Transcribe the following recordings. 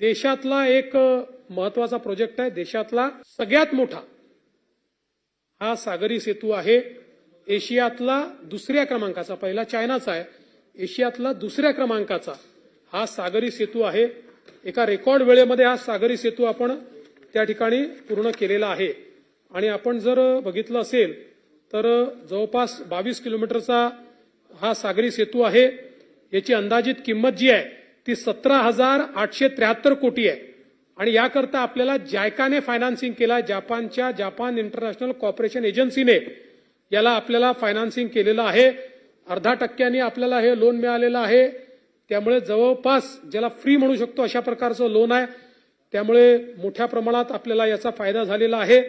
देशातला एक महत्त्वाचा प्रोजेक्ट आहे. देशातला सगळ्यात मोठा हा सागरी सेतू आहे. एशियातला दुसऱ्या क्रमांकाचा पहिला चायनाचा आहे. एशियातला दुसऱ्या क्रमांकाचा हा सागरी सेतू आहे. एका रेकॉर्ड वेळेमध्ये हा सागरी सेतू आपण त्या ठिकाणी पूर्ण केलेला आहे. आणि आपण जर बघितलं असेल तर जवळपास बावीस किलोमीटरचा हा सागरी सेतू आहे. याची अंदाजित किंमत जी आहे ती सतरा हजार आठशे त्र्याहत्तर कोटी आहे. आणि याकरता आपल्याला जायकाने फायनान्सिंग केला जापानच्या जापान इंटरनॅशनल कॉर्पोरेशन एजन्सीने याला आपल्याला फायनान्सिंग केलेलं आहे. अर्धा टक्क्यांनी आपल्याला हे लोन मिळालेलं आहे. त्यामुळे जवळपास ज्याला फ्री म्हणू शकतो अशा प्रकारचं लोन आहे. त्यामुळे मोठ्या प्रमाणात आपल्याला याचा फायदा झालेला आहे.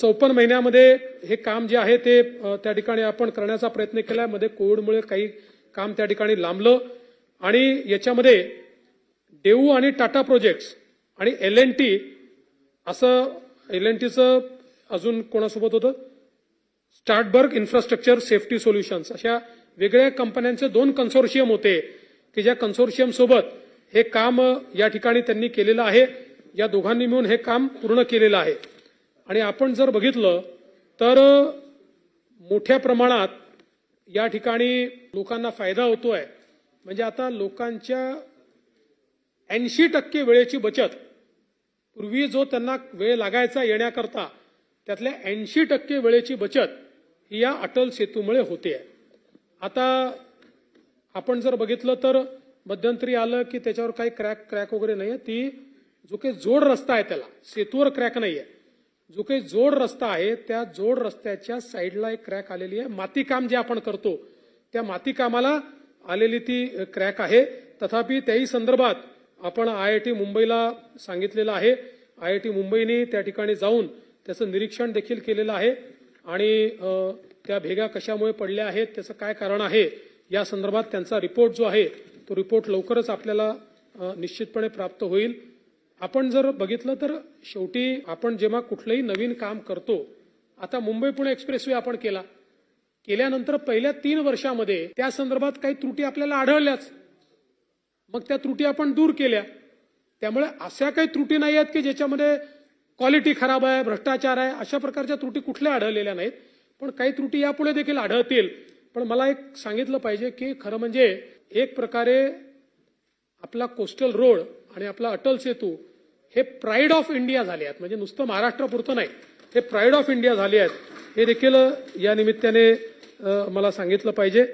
चौपन्न महिन्यामध्ये हे काम जे आहे ते त्या ठिकाणी आपण करण्याचा प्रयत्न केला मध्ये कोविडमुळे काही काम त्या ठिकाणी लांबलं. आणि याच्यामध्ये देऊ आणि टाटा प्रोजेक्ट्स आणि एल एन टी असं एल एन टीचं अजून कोणासोबत होतं? स्टार्टबर्ग इन्फ्रास्ट्रक्चर सेफ्टी सोल्युशन्स. अशा वेगळ्या कंपन्यांचे दोन कन्सोर्शियम होते की ज्या कन्सोर्शियम सोबत हे काम या ठिकाणी त्यांनी केलेलं आहे. या दोघांनी मिळून हे काम पूर्ण केलेलं आहे. आणि आपण जर बघितलं तर मोठ्या प्रमाणात या ठिकाणी लोकांना फायदा होतोय. म्हणजे आता लोकांच्या ऐंशी टक्के वेळेची बचत पूर्वी जो त्यांना वेळ लागायचा येण्याकरता त्यातल्या ऐंशी टक्के वेळेची बचत ही या अटल सेतूमुळे होते. आता आपण जर बघितलं तर मध्यंतरी आलं की त्याच्यावर काही क्रॅक क्रॅक वगैरे नाही आहे ती जो काही जोड रस्ता आहे त्याला सेतूवर क्रॅक नाही आहे जो काही जोड रस्ता आहे त्या जोड रस्त्याच्या साईडला एक क्रॅक आलेली आहे. मातीकाम जे आपण करतो त्या मातीकामाला आलेली ती क्रॅक आहे. तथापि त्याही संदर्भात आपण आय आय टी मुंबईला सांगितलेलं आहे. आय आय टी मुंबईने त्या ठिकाणी जाऊन त्याचं निरीक्षण देखील केलेलं आहे. आणि त्या भेगा कशामुळे पडल्या आहेत त्याचं काय कारण आहे या संदर्भात त्यांचा रिपोर्ट जो आहे तो रिपोर्ट लवकरच आपल्याला निश्चितपणे प्राप्त होईल. आपण जर बघितलं तर शेवटी आपण जेव्हा कुठलंही नवीन काम करतो आता मुंबई पुणे एक्सप्रेसवे आपण केला. केल्यानंतर पहिल्या तीन वर्षामध्ये त्या संदर्भात काही त्रुटी आपल्याला आढळल्याच. मग त्या त्रुटी आपण दूर केल्या. त्यामुळे अशा काही त्रुटी नाही आहेत की ज्याच्यामध्ये क्वालिटी खराब आहे भ्रष्टाचार आहे अशा प्रकारच्या त्रुटी कुठल्या आढळलेल्या नाहीत. पण काही त्रुटी यापुढे देखील आढळतील. पण मला एक सांगितलं पाहिजे की खरं म्हणजे एक प्रकारे आपला कोस्टल रोड आणि आपला अटल सेतू हे प्राईड ऑफ इंडिया झाले आहेत. म्हणजे नुसतं महाराष्ट्रापुरतं नाही. हे प्राईड ऑफ इंडिया झाले आहेत. हे देखील या निमित्ताने मला सांगितलं पाहिजे.